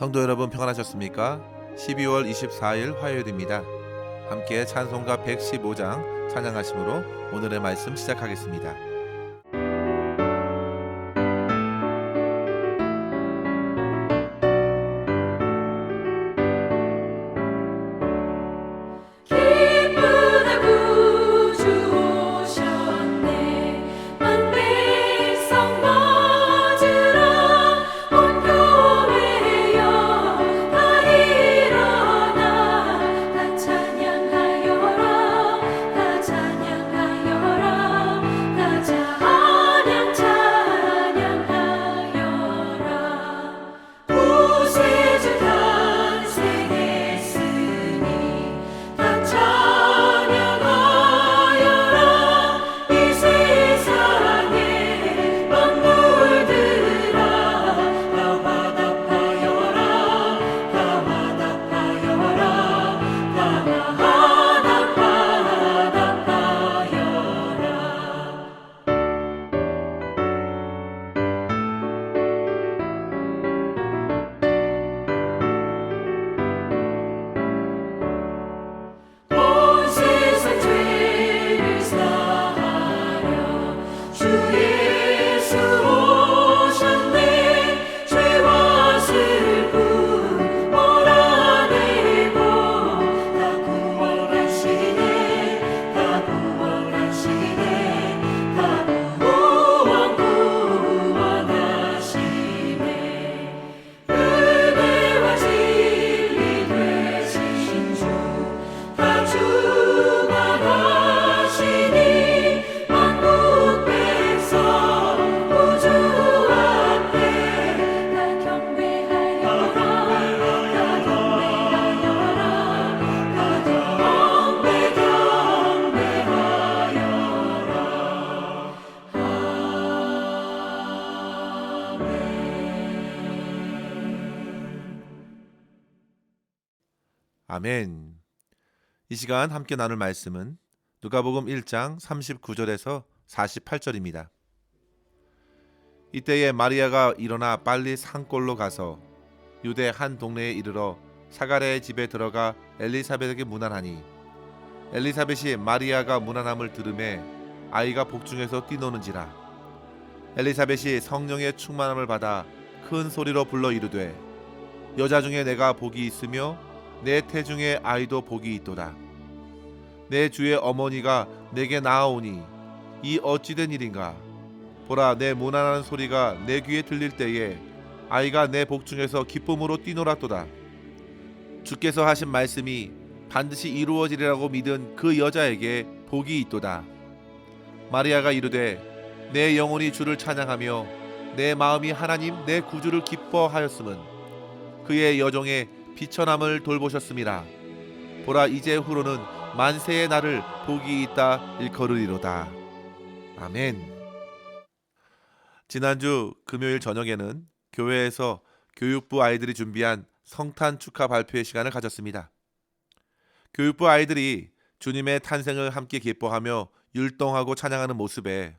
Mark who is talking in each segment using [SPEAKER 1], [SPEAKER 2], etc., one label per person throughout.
[SPEAKER 1] 성도 여러분 평안하셨습니까? 12월 24일 화요일입니다. 함께 찬송가 115장 찬양하심으로 오늘의 말씀 시작하겠습니다. 아멘. 이 시간 함께 나눌 말씀은 누가복음 1장 39절에서 48절입니다. 이때에 마리아가 일어나 빨리 산골로 가서 유대 한 동네에 이르러 사가랴의 집에 들어가 엘리사벳에게 문안하니 엘리사벳이 마리아가 문안함을 들음에 아이가 복중에서 뛰노는지라 엘리사벳이 성령의 충만함을 받아 큰 소리로 불러 이르되 여자 중에 내가 복이 있으며 내 태중에 아이도 복이 있도다. 내 주의 어머니가 내게 나아오니 이 어찌된 일인가? 보라 내 무난한 소리가 내 귀에 들릴 때에 아이가 내 복중에서 기쁨으로 뛰놀았도다. 주께서 하신 말씀이 반드시 이루어지리라고 믿은 그 여자에게 복이 있도다. 마리아가 이르되 내 영혼이 주를 찬양하며 내 마음이 하나님 내 구주를 기뻐하였음은 그의 여종의 비천함을 돌보셨음이라 보라 이제 후로는 만세의 날을 복이 있다 일컬으리로다. 아멘. 지난주 금요일 저녁에는 교회에서 교육부 아이들이 준비한 성탄 축하 발표회 시간을 가졌습니다. 교육부 아이들이 주님의 탄생을 함께 기뻐하며 율동하고 찬양하는 모습에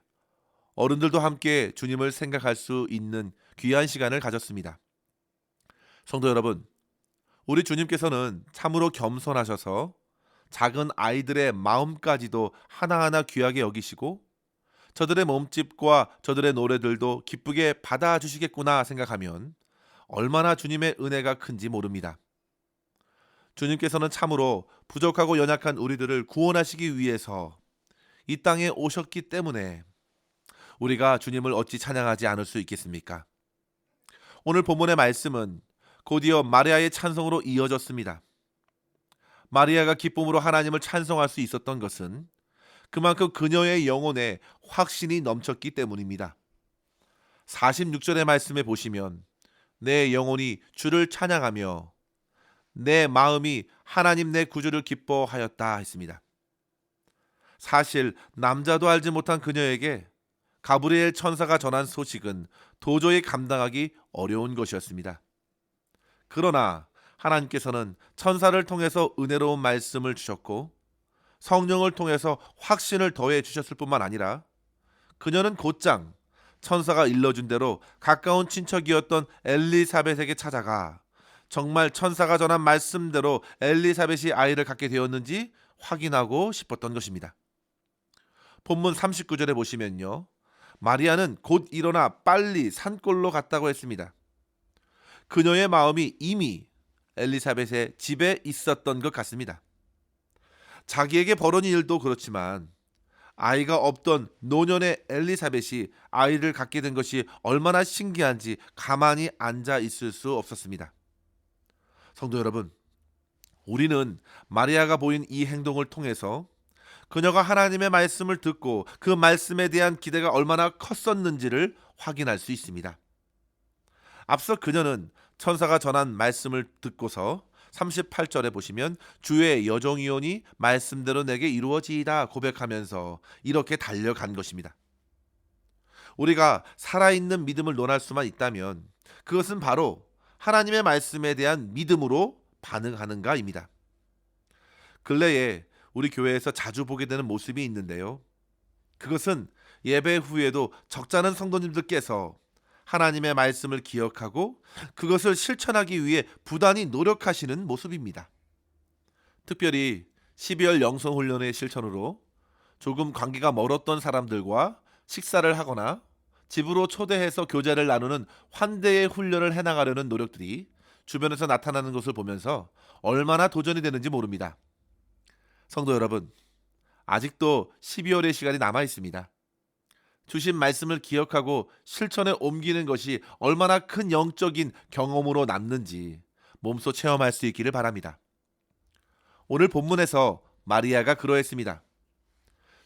[SPEAKER 1] 어른들도 함께 주님을 생각할 수 있는 귀한 시간을 가졌습니다. 성도 여러분, 우리 주님께서는 참으로 겸손하셔서 작은 아이들의 마음까지도 하나하나 귀하게 여기시고 저들의 몸집과 저들의 노래들도 기쁘게 받아주시겠구나 생각하면 얼마나 주님의 은혜가 큰지 모릅니다. 주님께서는 참으로 부족하고 연약한 우리들을 구원하시기 위해서 이 땅에 오셨기 때문에 우리가 주님을 어찌 찬양하지 않을 수 있겠습니까? 오늘 본문의 말씀은 곧이어 마리아의 찬송으로 이어졌습니다. 마리아가 기쁨으로 하나님을 찬송할 수 있었던 것은 그만큼 그녀의 영혼에 확신이 넘쳤기 때문입니다. 46절의 말씀에 보시면 내 영혼이 주를 찬양하며 내 마음이 하나님 내 구주를 기뻐하였다 했습니다. 사실 남자도 알지 못한 그녀에게 가브리엘 천사가 전한 소식은 도저히 감당하기 어려운 것이었습니다. 그러나 하나님께서는 천사를 통해서 은혜로운 말씀을 주셨고 성령을 통해서 확신을 더해 주셨을 뿐만 아니라 그녀는 곧장 천사가 일러준 대로 가까운 친척이었던 엘리사벳에게 찾아가 정말 천사가 전한 말씀대로 엘리사벳이 아이를 갖게 되었는지 확인하고 싶었던 것입니다. 본문 39절에 보시면요. 마리아는 곧 일어나 빨리 산골로 갔다고 했습니다. 그녀의 마음이 이미 엘리사벳의 집에 있었던 것 같습니다. 자기에게 벌어진 일도 그렇지만 아이가 없던 노년의 엘리사벳이 아이를 갖게 된 것이 얼마나 신기한지 가만히 앉아 있을 수 없었습니다. 성도 여러분, 우리는 마리아가 보인 이 행동을 통해서 그녀가 하나님의 말씀을 듣고 그 말씀에 대한 기대가 얼마나 컸었는지를 확인할 수 있습니다. 앞서 그녀는 천사가 전한 말씀을 듣고서 38절에 보시면 주의 여종이오니 말씀대로 내게 이루어지이다 고백하면서 이렇게 달려간 것입니다. 우리가 살아있는 믿음을 논할 수만 있다면 그것은 바로 하나님의 말씀에 대한 믿음으로 반응하는가입니다. 근래에 우리 교회에서 자주 보게 되는 모습이 있는데요. 그것은 예배 후에도 적잖은 성도님들께서 하나님의 말씀을 기억하고 그것을 실천하기 위해 부단히 노력하시는 모습입니다. 특별히 12월 영성 훈련의 실천으로 조금 관계가 멀었던 사람들과 식사를 하거나 집으로 초대해서 교제를 나누는 환대의 훈련을 해나가려는 노력들이 주변에서 나타나는 것을 보면서 얼마나 도전이 되는지 모릅니다. 성도 여러분, 아직도 12월의 시간이 남아 있습니다. 주신 말씀을 기억하고 실천에 옮기는 것이 얼마나 큰 영적인 경험으로 남는지 몸소 체험할 수 있기를 바랍니다. 오늘 본문에서 마리아가 그러했습니다.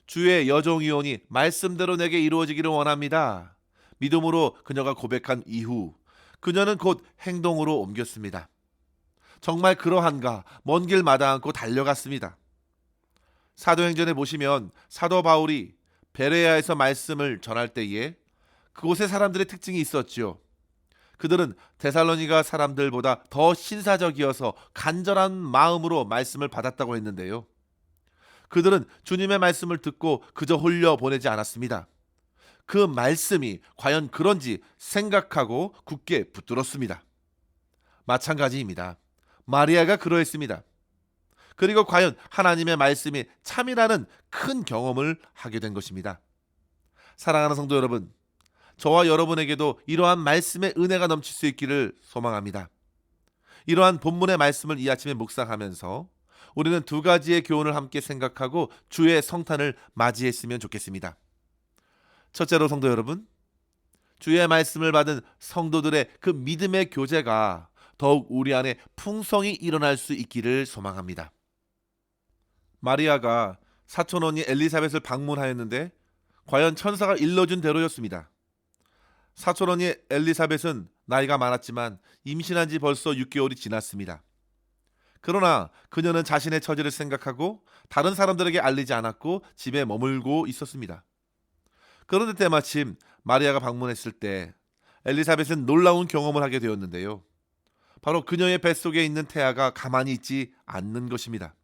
[SPEAKER 1] 주의 여종이오니 말씀대로 내게 이루어지기를 원합니다. 믿음으로 그녀가 고백한 이후 그녀는 곧 행동으로 옮겼습니다. 정말 그러한가 먼 길 마다 않고 달려갔습니다. 사도행전에 보시면 사도 바울이 베레아에서 말씀을 전할 때에 그곳의 사람들의 특징이 있었지요. 그들은 데살로니가 사람들보다 더 신사적이어서 간절한 마음으로 말씀을 받았다고 했는데요. 그들은 주님의 말씀을 듣고 그저 홀려 보내지 않았습니다. 그 말씀이 과연 그런지 생각하고 굳게 붙들었습니다. 마찬가지입니다. 마리아가 그러했습니다. 그리고 과연 하나님의 말씀이 참이라는 큰 경험을 하게 된 것입니다. 사랑하는 성도 여러분, 저와 여러분에게도 이러한 말씀의 은혜가 넘칠 수 있기를 소망합니다. 이러한 본문의 말씀을 이 아침에 묵상하면서 우리는 두 가지의 교훈을 함께 생각하고 주의 성탄을 맞이했으면 좋겠습니다. 첫째로 성도 여러분, 주의 말씀을 받은 성도들의 그 믿음의 교제가 더욱 우리 안에 풍성이 일어날 수 있기를 소망합니다. 마리아가 사촌 언니 엘리사벳을 방문하였는데 과연 천사가 일러준 대로였습니다. 사촌 언니 엘리사벳은 나이가 많았지만 임신한 지 벌써 6개월이 지났습니다. 그러나 그녀는 자신의 처지를 생각하고 다른 사람들에게 알리지 않았고 집에 머물고 있었습니다. 그런데 때마침 마리아가 방문했을 때 엘리사벳은 놀라운 경험을 하게 되었는데요. 바로 그녀의 뱃속에 있는 태아가 가만히 있지 않는 것입니다.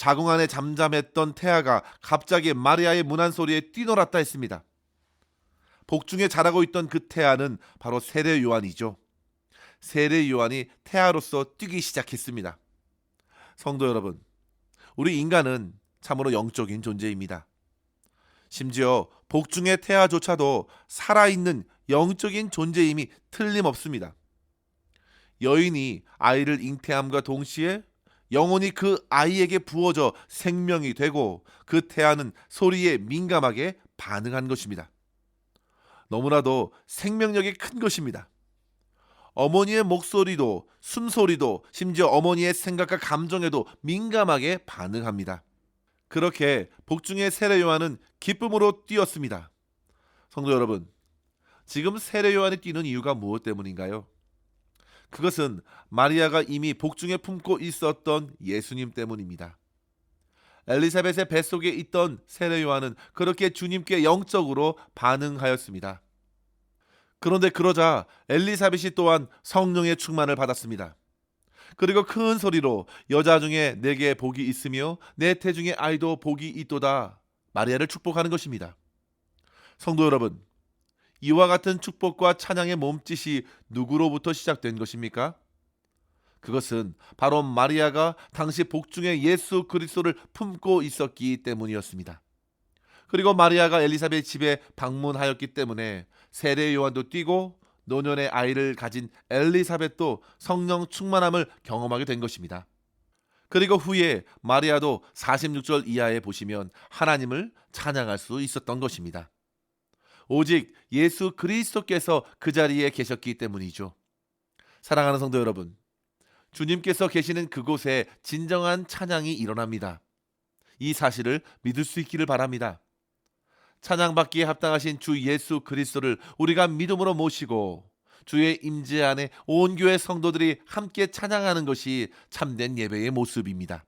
[SPEAKER 1] 자궁 안에 잠잠했던 태아가 갑자기 마리아의 문안 소리에 뛰놀았다 했습니다. 복중에 자라고 있던 그 태아는 바로 세례 요한이죠. 세례 요한이 태아로서 뛰기 시작했습니다. 성도 여러분, 우리 인간은 참으로 영적인 존재입니다. 심지어 복중의 태아조차도 살아있는 영적인 존재임이 틀림없습니다. 여인이 아이를 잉태함과 동시에 영혼이 그 아이에게 부어져 생명이 되고 그 태아는 소리에 민감하게 반응한 것입니다. 너무나도 생명력이 큰 것입니다. 어머니의 목소리도 숨소리도 심지어 어머니의 생각과 감정에도 민감하게 반응합니다. 그렇게 복중의 세례 요한은 기쁨으로 뛰었습니다. 성도 여러분, 지금 세례 요한이 뛰는 이유가 무엇 때문인가요? 그것은 마리아가 이미 복중에 품고 있었던 예수님 때문입니다. 엘리사벳의 뱃속에 있던 세례 요한은 그렇게 주님께 영적으로 반응하였습니다. 그런데 그러자 엘리사벳이 또한 성령의 충만을 받았습니다. 그리고 큰 소리로 여자 중에 내게 복이 있으며 내 태중에 아이도 복이 있도다 마리아를 축복하는 것입니다. 성도 여러분, 이와 같은 축복과 찬양의 몸짓이 누구로부터 시작된 것입니까? 그것은 바로 마리아가 당시 복중에 예수 그리스도를 품고 있었기 때문이었습니다. 그리고 마리아가 엘리사벳 집에 방문하였기 때문에 세례 요한도 뛰고 노년의 아이를 가진 엘리사벳도 성령 충만함을 경험하게 된 것입니다. 그리고 후에 마리아도 46절 이하에 보시면 하나님을 찬양할 수 있었던 것입니다. 오직 예수 그리스도께서 그 자리에 계셨기 때문이죠. 사랑하는 성도 여러분, 주님께서 계시는 그곳에 진정한 찬양이 일어납니다. 이 사실을 믿을 수 있기를 바랍니다. 찬양받기에 합당하신 주 예수 그리스도를 우리가 믿음으로 모시고 주의 임재 안에 온 교회 성도들이 함께 찬양하는 것이 참된 예배의 모습입니다.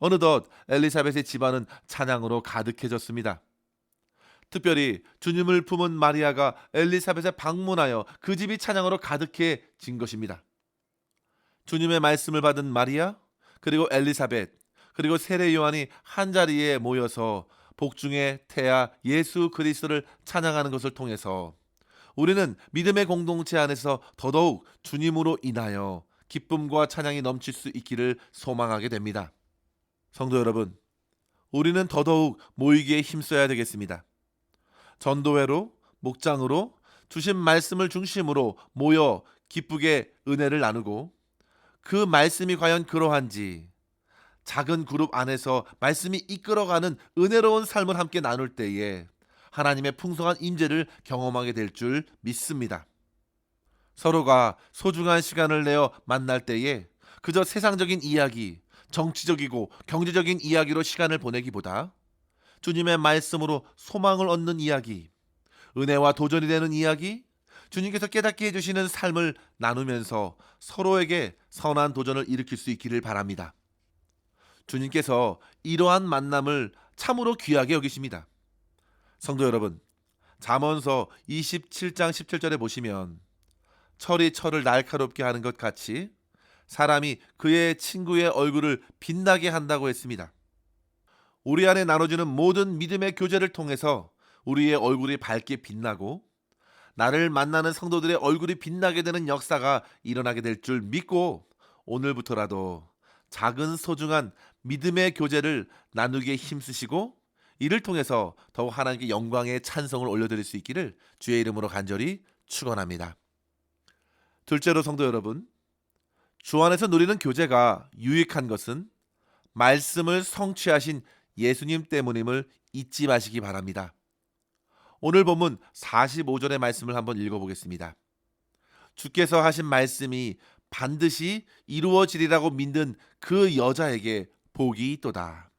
[SPEAKER 1] 어느덧 엘리사벳의 집안은 찬양으로 가득해졌습니다. 특별히 주님을 품은 마리아가 엘리사벳에 방문하여 그 집이 찬양으로 가득해진 것입니다. 주님의 말씀을 받은 마리아 그리고 엘리사벳 그리고 세례 요한이 한 자리에 모여서 복중의 태아 예수 그리스도를 찬양하는 것을 통해서 우리는 믿음의 공동체 안에서 더더욱 주님으로 인하여 기쁨과 찬양이 넘칠 수 있기를 소망하게 됩니다. 성도 여러분, 우리는 더더욱 모이기에 힘써야 되겠습니다. 전도회로, 목장으로 주신 말씀을 중심으로 모여 기쁘게 은혜를 나누고 그 말씀이 과연 그러한지 작은 그룹 안에서 말씀이 이끌어가는 은혜로운 삶을 함께 나눌 때에 하나님의 풍성한 임재를 경험하게 될 줄 믿습니다. 서로가 소중한 시간을 내어 만날 때에 그저 세상적인 이야기, 정치적이고 경제적인 이야기로 시간을 보내기보다 주님의 말씀으로 소망을 얻는 이야기, 은혜와 도전이 되는 이야기, 주님께서 깨닫게 해주시는 삶을 나누면서 서로에게 선한 도전을 일으킬 수 있기를 바랍니다. 주님께서 이러한 만남을 참으로 귀하게 여기십니다. 성도 여러분, 잠언서 27장 17절에 보시면 철이 철을 날카롭게 하는 것 같이 사람이 그의 친구의 얼굴을 빛나게 한다고 했습니다. 우리 안에 나눠지는 모든 믿음의 교제를 통해서 우리의 얼굴이 밝게 빛나고 나를 만나는 성도들의 얼굴이 빛나게 되는 역사가 일어나게 될 줄 믿고 오늘부터라도 작은 소중한 믿음의 교제를 나누기에 힘쓰시고 이를 통해서 더욱 하나님께 영광의 찬송을 올려드릴 수 있기를 주의 이름으로 간절히 축원합니다. 둘째로 성도 여러분, 주 안에서 누리는 교제가 유익한 것은 말씀을 성취하신 예수님 때문임을 잊지 마시기 바랍니다. 오늘 본문 45절의 말씀을 한번 읽어보겠습니다. 주께서 하신 말씀이 반드시 이루어지리라고 믿는 그 여자에게 복이 있도다.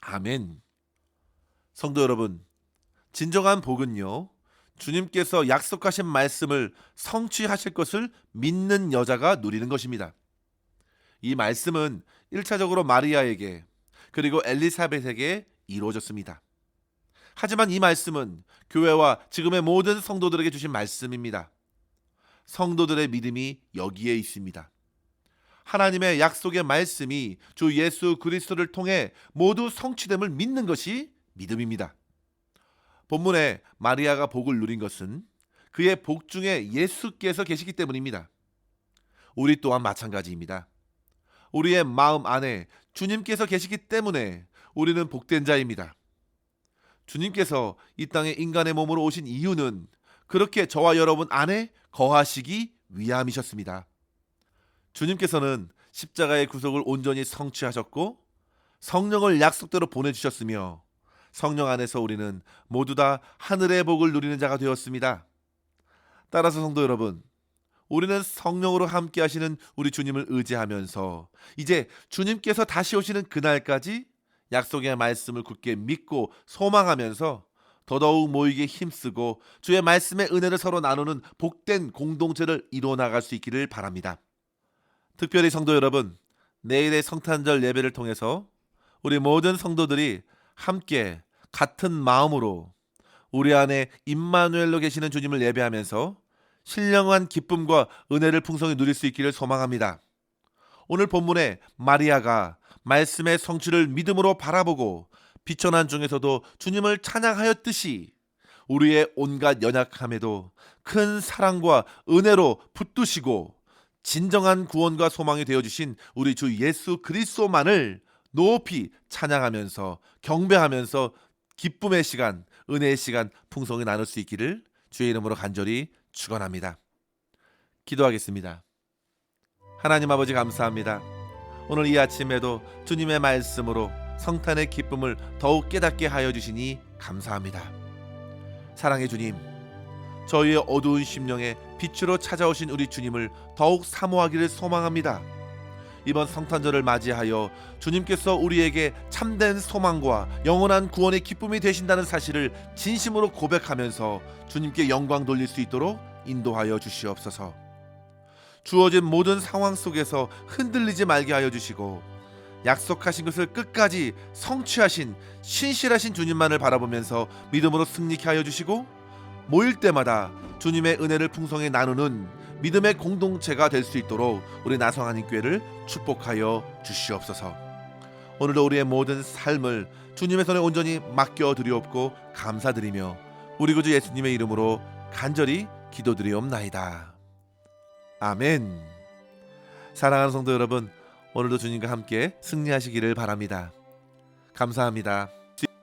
[SPEAKER 1] 아멘. 성도 여러분, 진정한 복은요. 주님께서 약속하신 말씀을 성취하실 것을 믿는 여자가 누리는 것입니다. 이 말씀은 1차적으로 마리아에게 그리고 엘리사벳에게 이루어졌습니다. 하지만 이 말씀은 교회와 지금의 모든 성도들에게 주신 말씀입니다. 성도들의 믿음이 여기에 있습니다. 하나님의 약속의 말씀이 주 예수 그리스도를 통해 모두 성취됨을 믿는 것이 믿음입니다. 본문에 마리아가 복을 누린 것은 그의 복 중에 예수께서 계시기 때문입니다. 우리 또한 마찬가지입니다. 우리의 마음 안에 주님께서 계시기 때문에 우리는 복된 자입니다. 주님께서 이 땅에 인간의 몸으로 오신 이유는 그렇게 저와 여러분 안에 거하시기 위함이셨습니다. 주님께서는 십자가의 구속을 온전히 성취하셨고 성령을 약속대로 보내주셨으며 성령 안에서 우리는 모두 다 하늘의 복을 누리는 자가 되었습니다. 따라서 성도 여러분, 우리는 성령으로 함께 하시는 우리 주님을 의지하면서 이제 주님께서 다시 오시는 그날까지 약속의 말씀을 굳게 믿고 소망하면서 더더욱 모이게 힘쓰고 주의 말씀의 은혜를 서로 나누는 복된 공동체를 이루어 나갈 수 있기를 바랍니다. 특별히 성도 여러분, 내일의 성탄절 예배를 통해서 우리 모든 성도들이 함께 같은 마음으로 우리 안에 임마누엘로 계시는 주님을 예배하면서 신령한 기쁨과 은혜를 풍성히 누릴 수 있기를 소망합니다. 오늘 본문에 마리아가 말씀의 성취를 믿음으로 바라보고 비천한 중에서도 주님을 찬양하였듯이 우리의 온갖 연약함에도 큰 사랑과 은혜로 붙드시고 진정한 구원과 소망이 되어 주신 우리 주 예수 그리스도만을 높이 찬양하면서 경배하면서 기쁨의 시간, 은혜의 시간 풍성히 나눌 수 있기를 주의 이름으로 간절히 축원합니다. 기도하겠습니다. 하나님 아버지 감사합니다. 오늘 이 아침에도 주님의 말씀으로 성탄의 기쁨을 더욱 깨닫게 하여 주시니 감사합니다. 사랑의 주님, 저희의 어두운 심령에 빛으로 찾아오신 우리 주님을 더욱 사모하기를 소망합니다. 이번 성탄절을 맞이하여 주님께서 우리에게 참된 소망과 영원한 구원의 기쁨이 되신다는 사실을 진심으로 고백하면서 주님께 영광 돌릴 수 있도록 인도하여 주시옵소서. 주어진 모든 상황 속에서 흔들리지 말게 하여 주시고 약속하신 것을 끝까지 성취하신 신실하신 주님만을 바라보면서 믿음으로 승리케 하여 주시고 모일 때마다 주님의 은혜를 풍성히 나누는 믿음의 공동체가 될 수 있도록 우리 나성하님 교회를 축복하여 주시옵소서. 오늘도 우리의 모든 삶을 주님의 손에 온전히 맡겨 드리옵고 감사드리며 우리 구주 예수님의 이름으로 간절히 기도드리옵나이다. 아멘. 사랑하는 성도 여러분, 오늘도 주님과 함께 승리하시기를 바랍니다. 감사합니다.